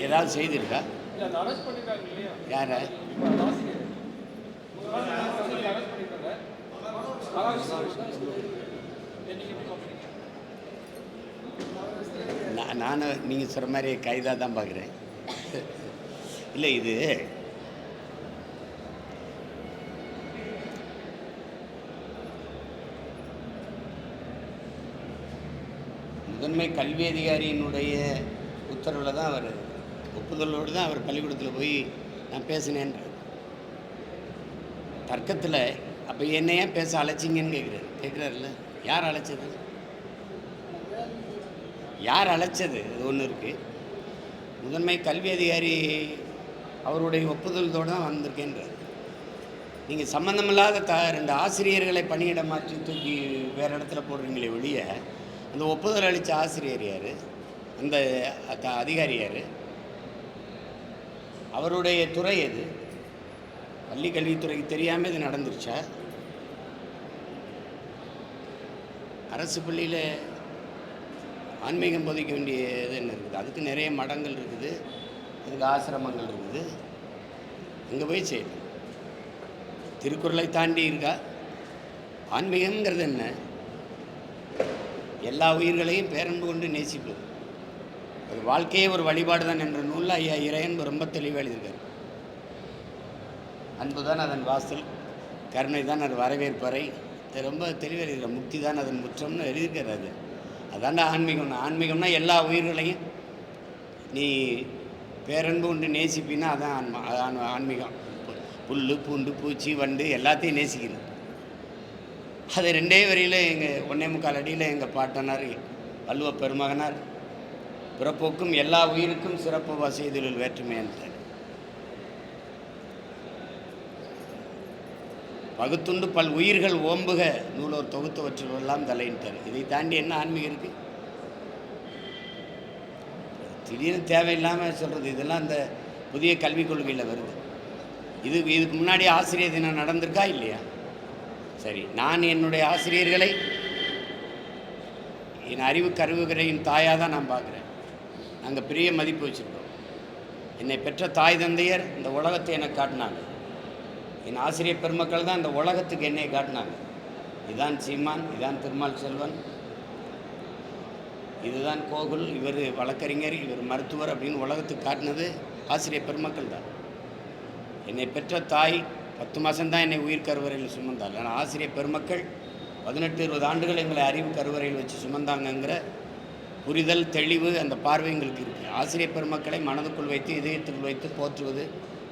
ஏதாவது செய்தி இருக்கா இல்ல அந்த அரெஸ்ட் பண்ணிருக்காங்க இல்லையா? யாரை? நானும் நீங்கள் சொல்கிற மாதிரி கைதாக தான் பார்க்குறேன் இல்லை இது முதன்மை கல்வி அதிகாரியினுடைய உத்தரவில் தான் அவர் ஒப்புதலோடு தான் அவர் பள்ளிக்கூடத்தில் போய் நான் பேசினேன்றார். தர்க்கத்தில் அப்போ என்ன ஏன் பேச அழைச்சிங்கன்னு கேட்குறாரு. கேட்குறாருல்ல. யார் அழைச்சது? யார் அழைச்சது? அது ஒன்று இருக்குது முதன்மை கல்வி அதிகாரி அவருடைய ஒப்புதலத்தோடு தான் வந்திருக்கேன்றார். நீங்கள் சம்மந்தமில்லாத த ரெண்டு ஆசிரியர்களை பணியிட மாற்றி தூக்கி வேறு இடத்துல போடுறீங்களே வெளியே அந்த ஒப்புதல் அளித்த ஆசிரியர் யார்? அந்த அதிகாரி யார்? அவருடைய துறை எது? பள்ளி கல்வித்துறைக்கு தெரியாமல் இது நடந்துருச்சா? அரசு பள்ளியில் ஆன்மீகம் போதிக்க வேண்டியது என்ன இருக்குது? அதுக்கு நிறைய மடங்கள் இருக்குது. அதுக்கு ஆசிரமங்கள் இருக்குது. அங்கே போய் செய்யணும் திருக்குறளை தாண்டி இருக்கா? ஆன்மீகங்கிறது என்ன? எல்லா உயிர்களையும் பேரன்பு கொண்டு நேசிப்பது. அது வாழ்க்கையே ஒரு வழிபாடு தான் என்ற நூலில் ஐயா இறையன் ரொம்ப தெளிவாக எழுதியிருக்கார். அன்பு தான் அதன் வாசல் கருணை தான் அது வரவேற்பறை. ரொம்ப தெளிவாக எழுதியிருக்கார். முக்தி தான் அதன் முற்றம்னு எழுதியிருக்கார் அது. அதாண்டா ஆன்மீகம்னா. ஆன்மீகம்னா எல்லா உயிர்களையும். நீ பேரன்பு உண்டு நேசிப்பின்னா அதான் ஆன்மா அதான் ஆன்மீகம். புல் பூண்டு பூச்சி வண்டு எல்லாத்தையும் நேசிக்கிறது அது ரெண்டே வரியில் எங்கள் ஒன்னே முக்கால் அடியில் எங்கள் பாட்டனார் வள்ளுவ பெருமகனார் பிறப்போக்கும் எல்லா உயிருக்கும் சிறப்பு வசதிகளில் வேற்றுமையான பகுத்துண்டு பல் உயிர்கள் ஓம்புக நூலோர் தொகுத்தவற்றிலெல்லாம் தலையிட்டார் இதை தாண்டி என்ன ஆன்மீகம் இருக்குது திடீர்னு தேவையில்லாமல் சொல்கிறது இதெல்லாம் அந்த புதிய கல்விக் கொள்கையில் வருது. இது இதுக்கு முன்னாடி ஆசிரியர் தினம் நடந்திருக்கா இல்லையா? சரி நான் என்னுடைய ஆசிரியர்களை என் அறிவு கருவுகரையின் தாயாக தான் நான் பார்க்குறேன். நாங்கள் பெரிய மதிப்பு வச்சுருக்கோம் என்னை பெற்ற தாய் தந்தையர் இந்த உலகத்தை எனக்கு காட்டினாங்க. என் ஆசிரியர் பெருமக்கள் தான் இந்த உலகத்துக்கு என்னை காட்டினாங்க. இதான் சீமான் இதான் திருமால் செல்வன். இதுதான் கோகுல் இவர் வழக்கறிஞர் இவர் மருத்துவர் அப்படின்னு உலகத்துக்கு காட்டினது ஆசிரியர் பெருமக்கள் தான். என்னை பெற்ற தாய் பத்து மாதம்தான் என்னை உயிர் கருவறையில் சுமந்தாள். ஆனால் ஆசிரியர் பெருமக்கள் பதினெட்டு இருபது ஆண்டுகள் எங்களை அறிவு கருவறையில் வச்சு சுமந்தாங்கங்கிற புரிதல் தெளிவு அந்த பார்வை எங்களுக்கு இருக்குது ஆசிரியர் பெருமக்களை மனதுக்குள் வைத்து இதயத்துக்குள் வைத்து போற்றுவது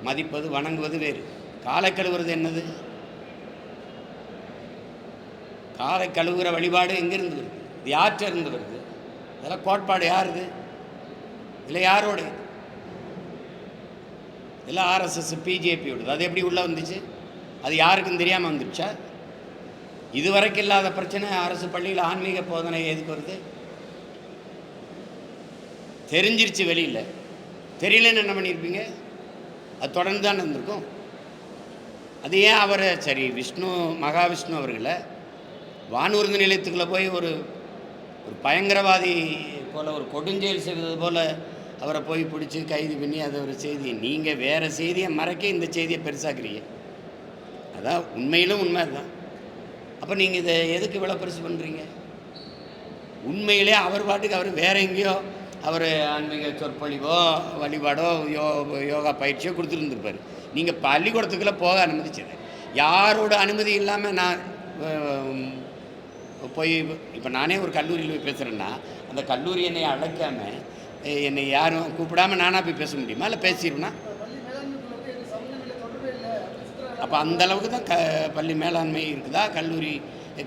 மதிப்பது வணங்குவது வேறு. காலை கழுவுறது என்னது? காலை கழுவுகிற வழிபாடு எங்கிருந்து வருது? இது யார்கிட்ட இருந்து வருது? இதெல்லாம் கோட்பாடு யாருது? இல்லை யாரோட இல்லை ஆர்எஸ்எஸ் பிஜேபியோடது. அது எப்படி உள்ளே வந்துச்சு? அது யாருக்கும் தெரியாமல் வந்துருச்சா? இதுவரைக்கும் இல்லாத பிரச்சனை அரசு பள்ளியில் ஆன்மீக போதனை எதுக்கு வருது? தெரிஞ்சிருச்சு வெளியில். தெரியலன்னு என்ன பண்ணியிருப்பீங்க அது தொடர்ந்து தான் இருந்திருக்கும். அது ஏன் அவரை சரி விஷ்ணு மகாவிஷ்ணு அவர்களை வானூர்தி நிலையத்துக்குள்ளே போய் ஒரு ஒரு பயங்கரவாதி போல் ஒரு கொடுஞ்செயல் செய்வது போல் அவரை போய் பிடிச்சி கைது பண்ணி அதை ஒரு செய்தி நீங்கள் வேறு செய்தியை மறைக்க இந்த செய்தியை பெருசாக்குறீங்க. அதான் உண்மையிலும் உண்மை அதுதான். அப்போ நீங்கள் இதை எதுக்கு இவ்வளோ பெருசு பண்ணுறீங்க உண்மையிலே அவர் பாட்டுக்கு அவர் வேற எங்கேயோ அவர் ஆன்மீக சொற்பொழிவோ வழிபாடோ யோ யோகா பயிற்சியோ கொடுத்துருந்துருப்பார். நீங்கள் பள்ளிக்கூடத்துக்குள்ளே போக அனுமதிச்சது. யாரோட அனுமதி இல்லாமல் நான் போய் இப்போ நானே ஒரு கல்லூரியில் போய் பேசுகிறேன்னா அந்த கல்லூரி என்னை அழைக்காமல் என்னை யாரும் கூப்பிடாம நானாக போய் பேச முடியுமா? இல்லை பேசிடுவேன்னா அப்போ அந்த அளவுக்கு தான் க பள்ளி மேலாண்மை இருக்குதா? கல்லூரி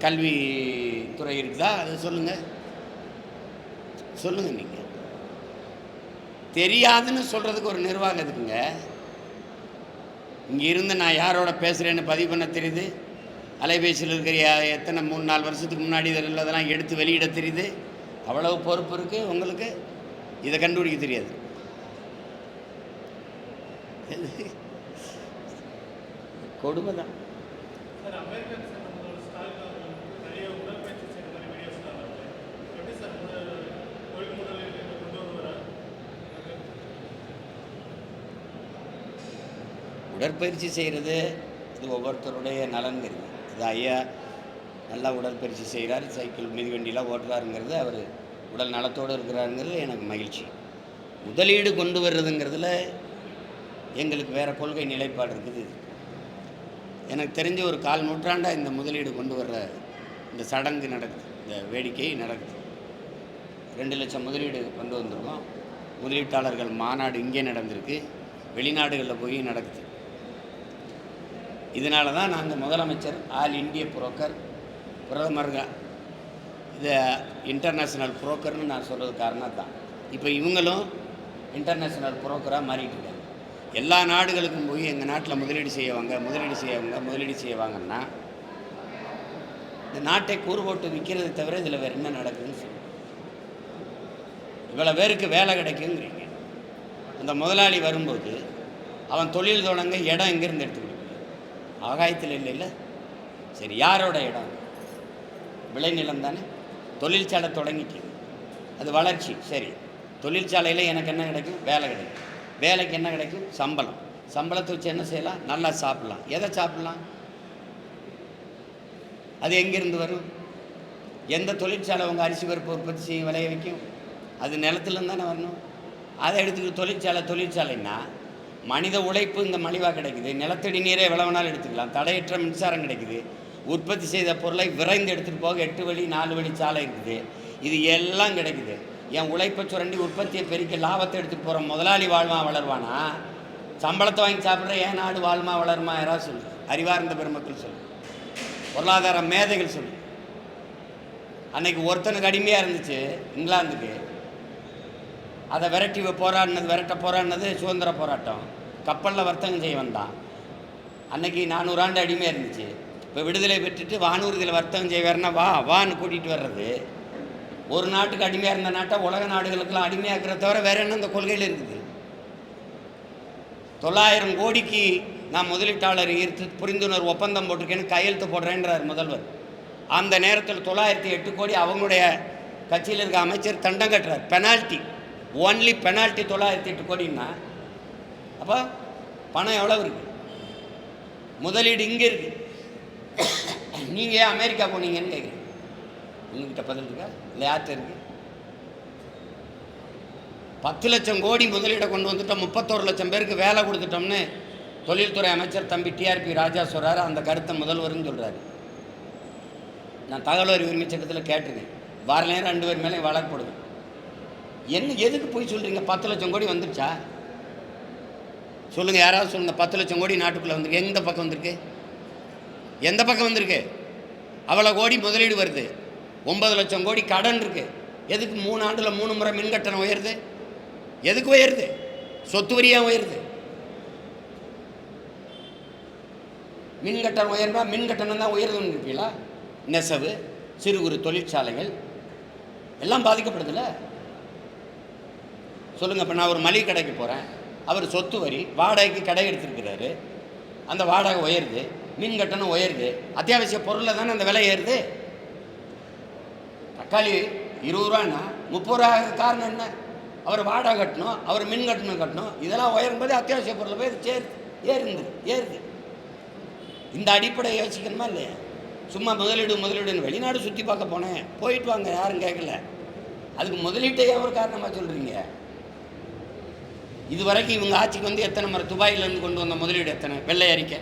கல்வித்துறை இருக்குதா? அதை சொல்லுங்கள் சொல்லுங்கள் நீங்கள் தெரியாதுன்னு சொல்கிறதுக்கு ஒரு நிர்வாகம் இருக்குங்க இங்கே இருந்து நான் யாரோட பேசுகிறேன்னு பதிவு பண்ண தெரியுது? அலைபேசியில் இருக்கிற எத்தனை மூணு நாலு வருஷத்துக்கு முன்னாடி இதில் உள்ளதெல்லாம் எடுத்து வெளியிட தெரியுது? அவ்வளவு பொறுப்பு இருக்குது உங்களுக்கு? இதை கண்டுபிடிக்க தெரியாது. கொடுமை தான் சார் அமெரிக்கன் நம்மளோட ஸ்டாலின் அவர்கள் நிறைய உடற்பயிற்சி செய்கிற மாதிரி வீடியோஸ்லாம் வருது எப்படி சார் முதல் தொழில் முதலீடு கொண்டு வருவாரா உடற்பயிற்சி செய்கிறது இது ஒவ்வொருத்தருடைய நலன்கிறது. இது ஐயா நல்லா உடற்பயிற்சி செய்கிறார் சைக்கிள் மிதிவண்டிலாம் ஓட்டுறாருங்கிறது அவர் உடல் நலத்தோடு இருக்கிறாருங்கிறது எனக்கு மகிழ்ச்சி. முதலீடு கொண்டு வர்றதுங்கிறதுல எங்களுக்கு வேறு கொள்கை நிலைப்பாடு இருக்குது. எனக்கு தெரிஞ்ச ஒரு கால் நூற்றாண்டாக இந்த முதலீடு கொண்டு வர்ற இந்த சடங்கு நடக்குது இந்த வேடிக்கை நடக்குது. ரெண்டு லட்சம் முதலீடு கொண்டு வந்திருக்கோம். முதலீட்டாளர்கள் மாநாடு இங்கே நடந்திருக்கு வெளிநாடுகளில் போய் நடக்குது. இதனால தான் நாங்கள் முதலமைச்சர் ஆல் இந்திய புரோக்கர் பிரதமர் இதை இன்டர்நேஷ்னல் புரோக்கர்னு நான் சொல்கிறது காரணம் தான் இப்போ இவங்களும் இன்டர்நேஷ்னல் புரோக்கராக மாறிட்டு இருக்காங்க. எல்லா நாடுகளுக்கும் போய் எங்கள் நாட்டில் முதலீடு செய்யவங்க முதலீடு செய்யவங்க முதலீடு செய்வாங்கன்னா இந்த நாட்டை கூறு போட்டு விற்கிறதை தவிர இதில் வேறு என்ன நடக்குதுன்னு சொல்லு. இவ்வளோ பேருக்கு வேலை கிடைக்குங்கிறீங்க. அந்த முதலாளி வரும்போது அவன் தொழில் தொடங்க இடம் எங்கேருந்து எடுத்துக்கிட்டு ஆகாயத்தில் இல்லைல்ல சரி யாரோட இடம்? விளைநிலம் தானே? தொழிற்சாலை தொடங்கிட்டு அது வளர்ச்சி. சரி. தொழிற்சாலையில் எனக்கு என்ன கிடைக்கும்? வேலை கிடைக்கும். வேலைக்கு என்ன கிடைக்கும்? சம்பளம். சம்பளத்தை வச்சு என்ன செய்யலாம்? நல்லா சாப்பிட்லாம். எதை சாப்பிட்லாம்? அது எங்கேருந்து வரும்? எந்த தொழிற்சாலை உங்கள் அரிசி பருப்பு உற்பத்தி செய்ய விளைய வைக்கும்? அது நிலத்துலேருந்து தானே வரணும்? அதை எடுத்துக்கிட்டு தொழிற்சாலை தொழிற்சாலைன்னா மனித உழைப்பு இங்கே மலிவாக கிடைக்குது. நிலத்தடி நீரே விளவனால் எடுத்துக்கலாம். தடையற்ற மின்சாரம் கிடைக்குது. உற்பத்தி செய்த பொருளை விரைந்து எடுத்துகிட்டு போக எட்டு வழி நாலு வழி சாலை இருக்குது. இது எல்லாம் கிடைக்குது. என் உழைப்பை சுரண்டி உற்பத்தியை பெருக்கி லாபத்தை எடுத்துகிட்டு போகிற முதலாளி வாழ்மா வளருவானா? சம்பளத்தை வாங்கி சாப்பிட்ற ஏன் நாடு வாழ்மா வளருமா? யாராவது சொல்லு. அறிவார்ந்த பெருமக்கள் சொல்லு. பொருளாதார மேதைகள் சொல்லு. அன்னைக்கு ஒருத்தனுக்கு அடிமையாக இருந்துச்சு இங்கிலாந்துக்கு. அதை விரட்டி போராடினது விரட்ட போராடினது சுதந்திர போராட்டம். கப்பலில் வர்த்தகம் செய்ய வந்தான். அன்னைக்கு நானூறு ஆண்டு அடிமையாக இருந்துச்சு. இப்போ விடுதலை பெற்றுட்டு வானூர்தியில் வர்த்தகம் செய்ய வா வான்னு கூட்டிகிட்டு வர்றது. ஒரு நாட்டுக்கு அடிமையாக இருந்த நாட்டை உலக நாடுகளுக்கெல்லாம் அடிமையாக்குறத தவிர வேறு என்ன இந்த கொள்கையில் இருக்குது? தொள்ளாயிரம் கோடிக்கு நான் முதலீட்டாளர் ஈர்த்து புரிந்துணர்வு ஒப்பந்தம் போட்டிருக்கேன்னு கையெழுத்து போடுறேன்றார் முதல்வர். அந்த நேரத்தில் தொள்ளாயிரத்தி எட்டு கோடி அவங்களுடைய கட்சியில் இருக்க அமைச்சர் தண்டம் கட்டுறார். பெனால்ட்டி ஒன்லி பெனால்ட்டி தொள்ளாயிரத்தி எட்டு கோடின்னா அப்போ பணம் எவ்வளவு இருக்கு? முதலீடு இங்கே இருக்கு. நீங்கள் ஏன் அமெரிக்கா போனீங்கன்னு கேட்குறீங்க உங்ககிட்ட பதில் இருக்கா? இல்லை யார்கிட்ட இருக்கு? பத்து லட்சம் கோடி முதலீடை கொண்டு வந்துட்டோம் முப்பத்தோரு லட்சம் பேருக்கு வேலை கொடுத்துட்டோம்னு தொழில்துறை அமைச்சர் தம்பி டிஆர்பி ராஜா சொல்கிறாரு அந்த கருத்தை முதல்வர்னு சொல்கிறாரு நான் தகவல் அறிவுரிமை சட்டத்தில் கேட்டிருக்கேன். வாரலையும் ரெண்டு பேர் மேலே வழக்கு போடுவேன். என்ன எதுக்கு போய் சொல்கிறீங்க பத்து லட்சம் கோடி வந்துருச்சா? சொல்லுங்கள் யாராவது சொல்லுங்கள் பத்து லட்சம் கோடி நாட்டுக்குள்ளே வந்திருக்கு எந்த பக்கம் வந்திருக்கு? எந்த பக்கம் வந்திருக்கு? அவ்வளோ கோடி முதலீடு வருது. ஒன்பது லட்சம் கோடி கடன் இருக்குது எதுக்கு மூணு ஆண்டில் மூணு முறை மின் கட்டணம் உயருது? எதுக்கு உயருது? சொத்து வரியாக உயருது? மின் கட்டணம் உயர்னா மின் கட்டணம் தான் உயருதுன்னு இருப்பீங்களா? நெசவு சிறு குறு தொழிற்சாலைகள் எல்லாம் பாதிக்கப்படுதுல்ல? சொல்லுங்கள் இப்போ நான் ஒரு மளிகை கடைக்கு போகிறேன் அவர் சொத்து வரி வாடகைக்கு கடை எடுத்திருக்கிறாரு. அந்த வாடகை உயருது மின் கட்டணம் உயருது. அத்தியாவசிய பொருளில் தானே அந்த விலை ஏறுது? தக்காளி இருபது ரூபான்னா முப்பது ரூபா காரணம் என்ன? அவர் வாடகை கட்டணும் அவர் மின் கட்டணம் கட்டணும். இதெல்லாம் உயரும்போது அத்தியாவசிய பொருளை போய் சேரு சேருது ஏறுந்து ஏறுது. இந்த அடிப்படையை யோசிக்கணுமா இல்லையா? சும்மா முதலீடு முதலீடுன்னு வெளிநாடு சுற்றி பார்க்க போனேன். போயிட்டு வாங்க யாரும் கேட்கல. அதுக்கு முதலீட்டை ஒரு காரணமாக சொல்கிறீங்க இது வரைக்கும் இவங்க ஆட்சிக்கு வந்து எத்தனை முறை துபாயிலேருந்து கொண்டு வந்த முதலீடு எத்தனை? வெள்ளை அறிக்கை.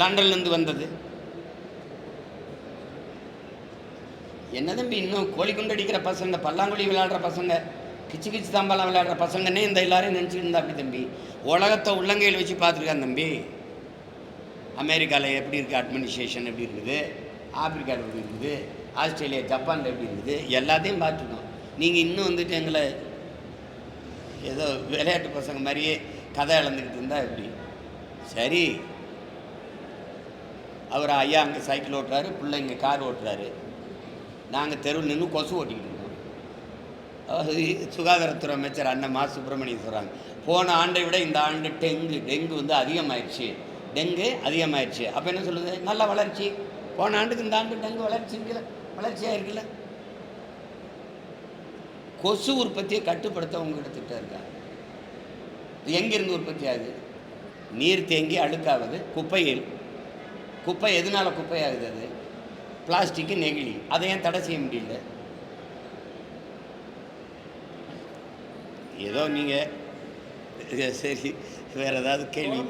லண்டன்லேருந்து வந்தது. என்ன தம்பி இன்னும் கோழி குண்டு அடிக்கிற பசங்க பல்லாங்குழி விளையாடுற பசங்க கிச்சு கிச்சு தாம்பாலாம் விளையாடுற பசங்கன்னே இந்த எல்லாரையும் நினச்சிட்டு இருந்தா அப்படி தம்பி. உலகத்தை உள்ளங்கையில் வச்சு பார்த்துருக்கான் தம்பி. அமெரிக்காவில் எப்படி இருக்குது அட்மினிஸ்ட்ரேஷன் எப்படி இருக்குது? ஆப்பிரிக்காவில் எப்படி இருக்குது? ஆஸ்திரேலியா ஜப்பானில் எப்படி இருக்குது? எல்லாத்தையும் பார்த்துருக்கோம் நீங்கள் இன்னும் வந்துட்டு எங்களை ஏதோ விளையாட்டு பசங்க மாதிரியே கதை இழந்துக்கிட்டு இருந்தால் எப்படி? சரி. அவர் ஐயா அங்கே சைக்கிள் ஓட்டுறாரு பிள்ளை இங்கே கார் ஓட்டுறாரு. நாங்கள் தெருவில் நின்று கொசு ஓட்டிக்கிட்டு இருக்கோம். சுகாதாரத்துறை அமைச்சர் அண்ணன் மா சுப்பிரமணியம் சொல்கிறாங்க போன ஆண்டை விட இந்த ஆண்டு டெங்கு டெங்கு வந்து அதிகமாயிடுச்சு டெங்கு அதிகமாயிடுச்சு அப்போ என்ன சொல்லுது? நல்ல வளர்ச்சி. போன ஆண்டுக்கு இந்த ஆண்டு டெங்கு வளர்ச்சி இருக்குல்ல வளர்ச்சியாக இருக்குல்ல கொசு உற்பத்தியை கட்டுப்படுத்த உங்ககிட்ட திட்டம் இருக்கா? எங்கேருந்து எங்கிருந்து உற்பத்தி ஆகுது? நீர் தேங்கி அழுக்காவது குப்பையில். குப்பை எதனால குப்பையாகுது அது? பிளாஸ்டிக்கு நெகிழி. அதை ஏன் தடை செய்ய முடியல? ஏதோ நீங்கள் சரி வேறு ஏதாவது கேள்வி?